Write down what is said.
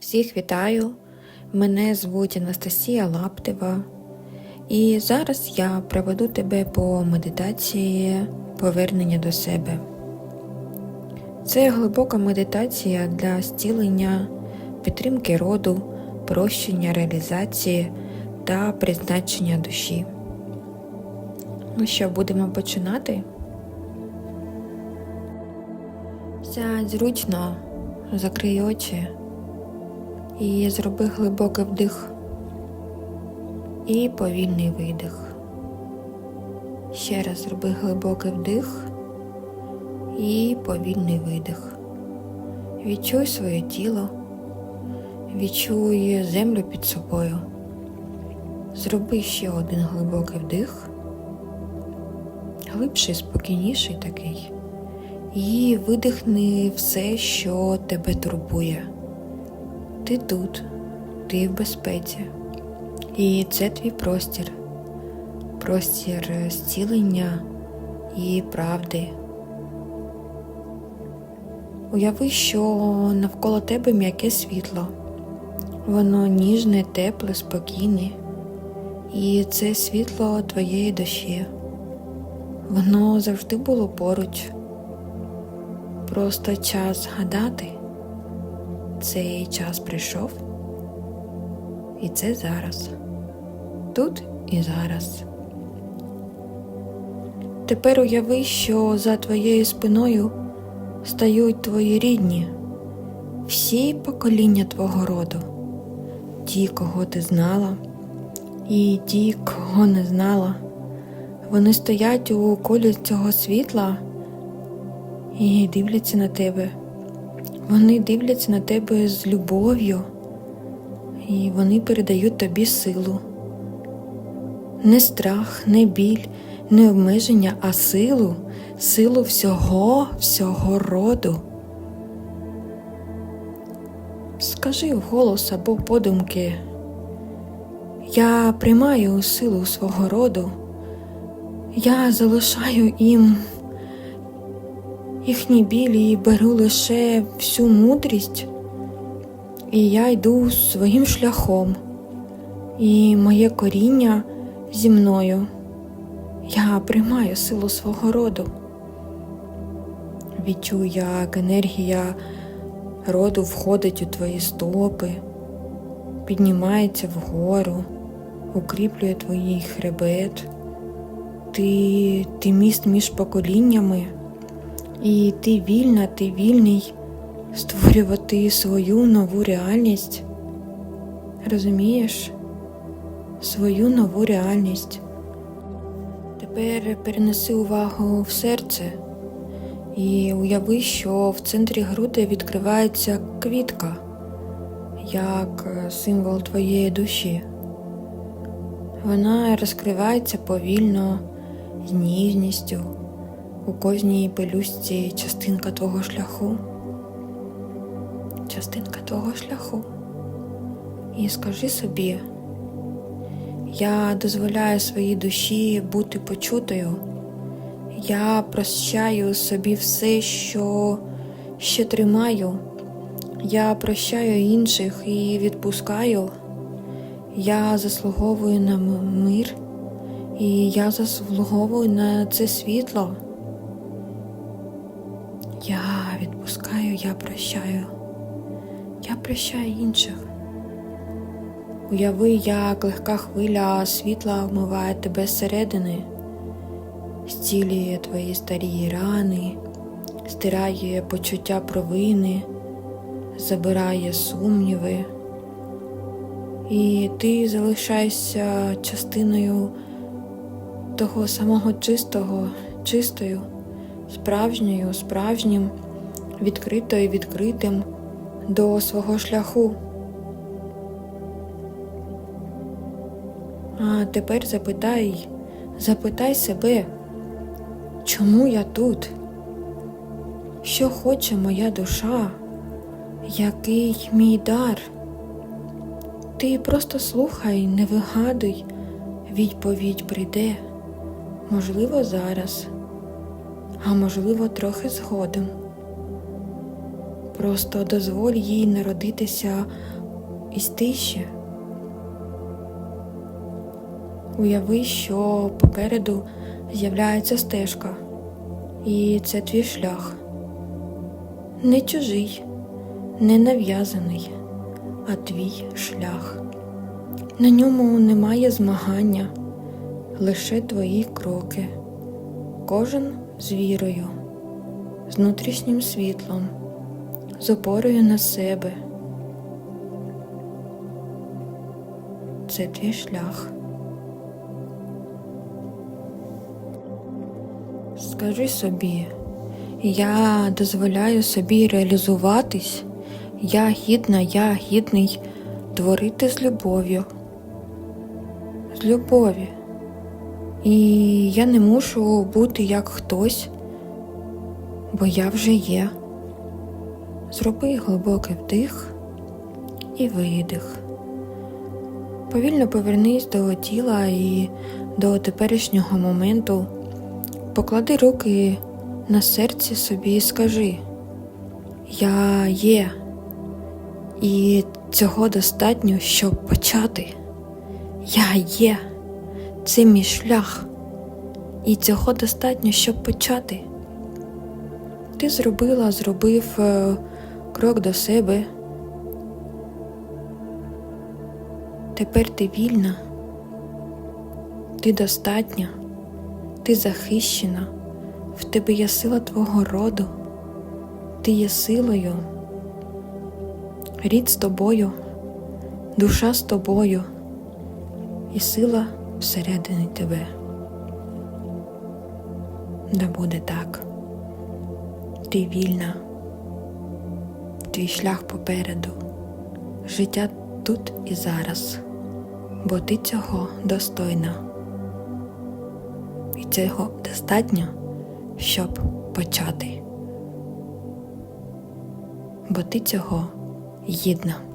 Всіх вітаю! Мене звуть Анастасія Лаптева, і зараз я проведу тебе по медитації повернення до себе. Це глибока медитація для зцілення, підтримки роду, прощення реалізації та призначення душі. Ну що, будемо починати? Сядь зручно, закрий очі і зроби глибокий вдих і повільний видих. Ще раз зроби глибокий вдих і повільний видих. Відчуй своє тіло, відчуй землю під собою. Зроби ще один глибокий вдих, глибший, спокійніший такий. І видихни все, що тебе турбує. Ти тут, ти в безпеці. І це твій простір, простір зцілення і правди. Уяви, що навколо тебе м'яке світло. Воно ніжне, тепле, спокійне. І це світло твоєї душі. Воно завжди було поруч. Просто час згадати. Цей час прийшов, і це зараз, тут і зараз. Тепер уяви, що за твоєю спиною стають твої рідні, всі покоління твого роду, ті, кого ти знала, і ті, кого не знала. Вони стоять у колі цього світла і дивляться на тебе. Вони дивляться на тебе з любов'ю, і вони передають тобі силу. Не страх, не біль, не обмеження, а силу, силу всього, всього роду. Скажи вголос або подумки, я приймаю силу свого роду, я залишаю їм їхні білі беру лише всю мудрість, і я йду своїм шляхом, і моє коріння зі мною. Я приймаю силу свого роду. Відчую, як енергія роду входить у твої стопи, піднімається вгору, укріплює твій хребет. Ти, ти міст між поколіннями. І ти вільна, ти вільний створювати свою нову реальність. Розумієш? Свою нову реальність. Тепер перенеси увагу в серце і уяви, що в центрі груди відкривається квітка, як символ твоєї душі. Вона розкривається повільно, з ніжністю у кожній пелюстці частинка твого шляху, частинка твого шляху. І скажи собі, я дозволяю своїй душі бути почутою, я прощаю собі все, що ще тримаю, я прощаю інших і відпускаю, я заслуговую на мир, і я заслуговую на це світло. Я відпускаю, я прощаю, я прощаю інших. Уяви, як легка хвиля світла вмиває тебе зсередини, зцілює твої старі рани, стирає почуття провини, забирає сумніви, і ти залишаєшся частиною того самого чистого, чистою справжньою, справжнім, відкритою відкритим до свого шляху. А тепер запитай, запитай себе, чому я тут? Що хоче моя душа? Який мій дар? Ти просто слухай, не вигадуй, відповідь прийде, можливо, зараз а можливо, трохи згодом. Просто дозволь їй народитися із тиші. Уяви, що попереду з'являється стежка, і це твій шлях. Не чужий, не нав'язаний, а твій шлях. На ньому немає змагання, лише твої кроки, кожен з вірою, з внутрішнім світлом, з опорою на себе. Це твій шлях. Скажи собі, я дозволяю собі реалізуватись, я гідна, я гідний творити з любов'ю. З любові. І я не мушу бути як хтось, бо я вже є. Зроби глибокий вдих і видих. Повільно повернись до тіла і до теперішнього моменту. Поклади руки на серці собі і скажи: Я є, і цього достатньо, щоб почати. Я є, це мій шлях, і цього достатньо, щоб почати. Ти зробила, зробив е, крок до себе. Тепер ти вільна, ти достатня, ти захищена, в тебе є сила твого роду, ти є силою, рід з тобою, душа з тобою. І сила всередині тебе. Да буде так. Ти вільна, твій шлях попереду, життя тут і зараз, бо ти цього достойна. І цього достатньо, щоб почати. Бо ти цього гідна.